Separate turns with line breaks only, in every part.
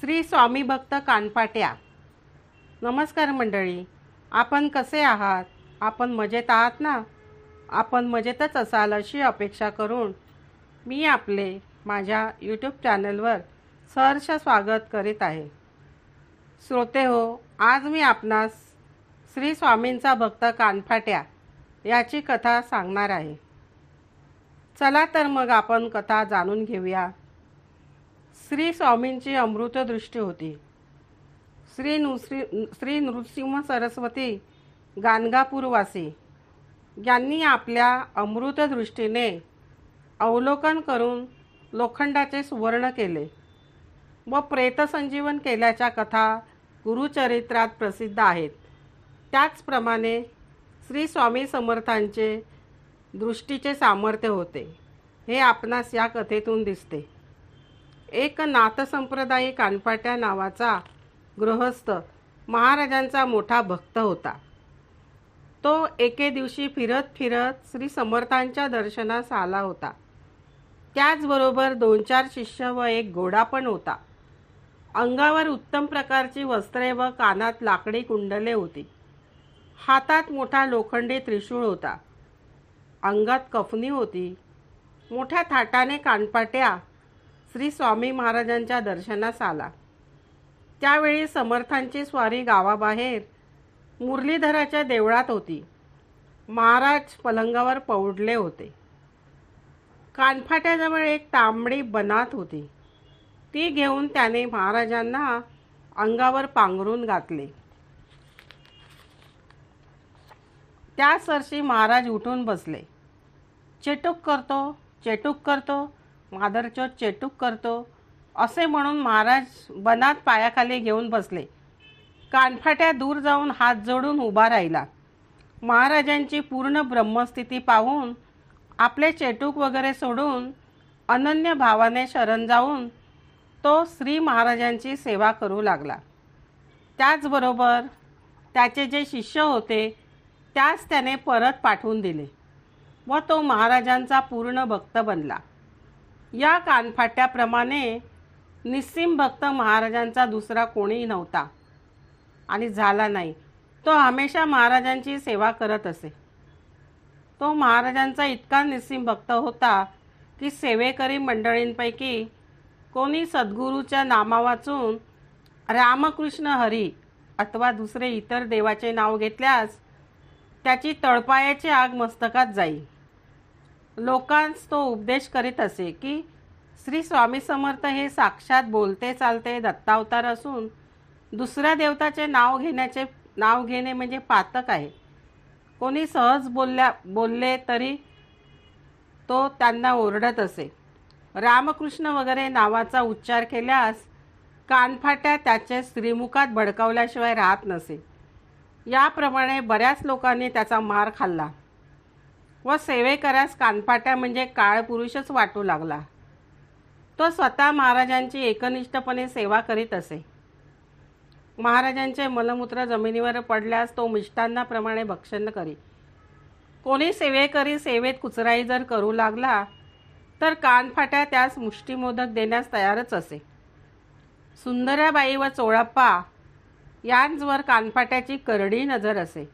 श्री स्वामी भक्त कानपाट्या. नमस्कार मंडळी. आपण कसे आहात? आपण मजेत आहात ना? आपण मजेतच असाल अशी अपेक्षा करून मी आपले माझ्या यूट्यूब चॅनलवर सहर्ष स्वागत करीत आहे. श्रोते हो आज मी आपणास श्री स्वामींचा भक्त कानफाट्या याची कथा सांगणार आहे. चला तर मग आपण कथा जाणून घेऊया. श्री स्वामींची अमृतदृष्टी होती. श्री नुश्री श्री नृसिंह सरस्वती गाणगापूरवासी यांनी आपल्या अमृतदृष्टीने अवलोकन करून लोखंडाचे सुवर्ण केले व प्रेतसंजीवन केल्याच्या कथा गुरुचरित्रात प्रसिद्ध आहेत. त्याचप्रमाणे श्री स्वामी समर्थांचे दृष्टीचे सामर्थ्य होते. हे आपणास या कथेतून दिसते. एक नाथसंप्रदायी कानपाट्या नावाचा गृहस्थ महाराजांचा मोठा भक्त होता. तो एके दिवशी फिरत फिरत श्री समर्थांच्या दर्शनास आला होता. त्याचबरोबर दोन चार शिष्य व एक घोडा पण होता. अंगावर उत्तम प्रकारची वस्त्रे व कानात लाकडी कुंडले होती. हातात मोठा लोखंडी त्रिशूळ होता. अंगात कफनी होती. मोठ्या थाटाने कानपाट्या श्री स्वामी महाराजांच्या दर्शनास आला. त्यावेळी समर्थांची स्वारी गावाबाहेर मुरलीधराच्या देवळात होती. महाराज पलंगावर पौडले होते. कानफाट्याजवळ एक तांबडी बनात होती. ती घेऊन त्याने महाराजांना अंगावर पांघरून घातले. त्या सरशी महाराज उठून बसले. चेटूक करतो चेटूक करतो मादरचोत चेटूक करतो. असे म्हणून महाराज बनात पायाखाली घेऊन बसले. कानफाट्या दूर जाऊन हात जोडून उभा राहिला. महाराजांची पूर्ण ब्रह्मस्थिती पाहून आपले चेटूक वगैरे सोडून अनन्य भावाने शरण जाऊन तो श्री महाराजांची सेवा करू लागला. त्याचबरोबर त्याचे जे शिष्य होते त्यास त्याने परत पाठवून दिले व तो महाराजांचा पूर्ण भक्त बनला. या कानफाट्याप्रमाणे निस्सिम भक्त महाराजांचा दुसरा कोणीही नव्हता. आणि झाला नाही. तो हमेशा महाराजांची सेवा करत असे. तो महाराजांचा इतका निस्सिम भक्त होता की सेवेकरी मंडळींपैकी कोणी सद्गुरूच्या नामा वाचून रामकृष्ण हरी अथवा दुसरे इतर देवाचे नाव घेतल्यास त्याची तळपायाची आग मस्तकात जाईल लोकांस तो उपदेश करीत असे की श्री स्वामी समर्थ हे साक्षात बोलते चालते दत्तावतार असून दुसऱ्या देवताचे नाव घेण्याचे नाव घेणे म्हणजे पातक आहे. कोणी सहज बोलल्या बोलले तरी तो त्यांना ओरडत असे. रामकृष्ण वगैरे नावाचा उच्चार केल्यास कानफाट्या त्याचे श्रीमुखात भडकावल्याशिवाय राहत नसे. याप्रमाणे बऱ्याच लोकांनी त्याचा मार खाल्ला. व सेवेकऱ्यास कानफाट्या म्हणजे काळपुरुषच वाटू लागला. तो स्वतः महाराजांची एकनिष्ठपणे सेवा करीत असे. महाराजांचे मलमूत्र जमिनीवर पडल्यास तो मिष्टांनाप्रमाणे भक्षण करी. कोणी सेवेकरी सेवेत कुचराई जर करू लागला तर कानफाट्या त्यास मुष्टीमोदक देण्यास तयारच असे. सुंदराबाई व चोळाप्पा यांचवर कानफाट्याची करडी नजर असे.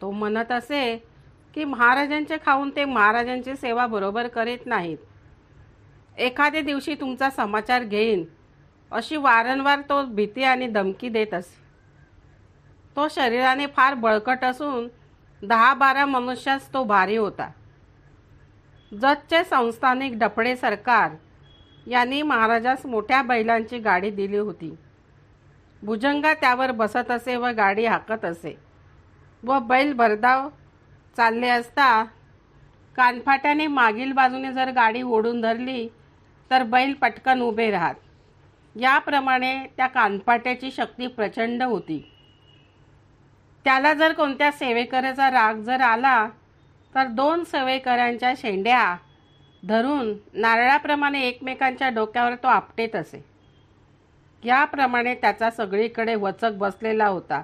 तो म्हणत असे की महाराजांचे खाऊन ते महाराजांची सेवा बरोबर करीत नाहीत. एखाद्या दिवशी तुमचा समाचार घेईन अशी वारंवार तो भीती आणि धमकी देत असे तो शरीराने फार बळकट असून दहा बारा मनुष्यास तो भारी होता. जतचे संस्थानिक डफडे सरकार यांनी महाराजास मोठ्या बैलांची गाडी दिली होती. भुजंगा त्यावर बसत असे व गाडी हाकत असे व बैल भरधाव चालले असता कानफाट्याने मागील बाजूने जर गाडी ओढून धरली तर बैल पटकन उभे राहत. याप्रमाणे त्या कानफाट्याची शक्ती प्रचंड होती. त्याला जर कोणत्या सेवेकऱ्याचा राग जर आला तर दोन सेवेकऱ्यांच्या शेंड्या धरून नारळाप्रमाणे एकमेकांच्या डोक्यावर तो आपटेत असे. याप्रमाणे त्याचा सगळीकडे वचक बसलेला होता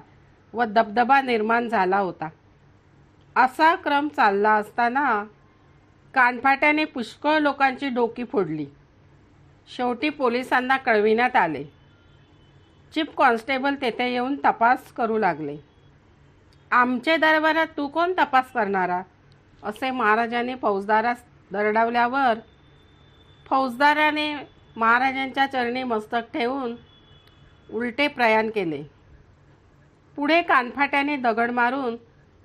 व दबदबा निर्माण झाला होता. असा क्रम चालला असताना कानफाट्याने पुष्कळ लोकांची डोकी फोडली. शेवटी पोलिसांना कळविण्यात आले. चीफ कॉन्स्टेबल तेथे येऊन तपास करू लागले. आमचे दरबारात तू कोण तपास करणारा? असे महाराजांनी फौजदारास दरडावल्यावर फौजदाराने महाराजांच्या चरणी मस्तक ठेवून उलटे प्रयाण केले. पुढे कानफाट्याने दगड मारून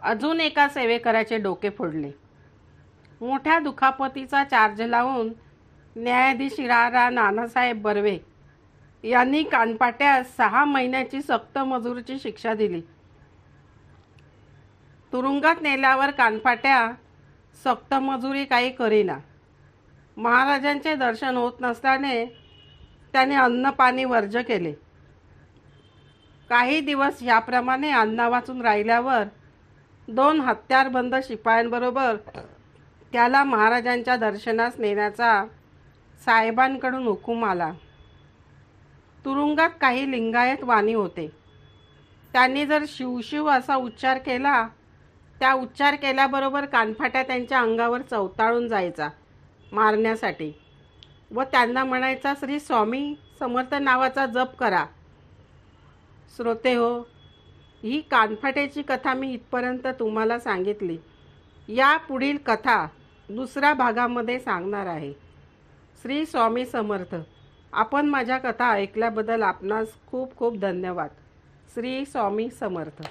अजून एका सेवेकराचे डोके फोडले. मोठ्या दुखापतीचा चार्ज लावून न्यायाधीश रारा नानासाहेब बर्वे यांनी कानपाट्यास सहा महिन्याची सक्त मजुरीची शिक्षा दिली. तुरुंगात नेल्यावर कानपाट्या सक्त मजुरी काही करीना. महाराजांचे दर्शन होत नसल्याने त्याने अन्नपाणी वर्ज केले. काही दिवस याप्रमाणे अन्न वाचून राहिल्यावर दोन हत्यारबंद शिपायांबरोबर त्याला महाराजांच्या दर्शनास नेण्याचा साहेबांकडून हुकूम आला. तुरुंगात काही लिंगायत वाणी होते. त्यांनी जर शिवशिव असा उच्चार केला त्या उच्चार केल्याबरोबर कानफाट्या त्यांच्या अंगावर चवताळून जायचा मारण्यासाठी व त्यांना म्हणायचा श्री स्वामी समर्थ नावाचा जप करा. श्रोते हो ही कानफाट्याची कथा मी इथपर्यंत तुम्हाला सांगितली. या पुढील कथा दुसऱ्या भागामध्ये सांगणार आहे. श्री स्वामी समर्थ आपण माझ्या कथा ऐकल्याबद्दल आपणास खूप खूप धन्यवाद. श्री स्वामी समर्थ.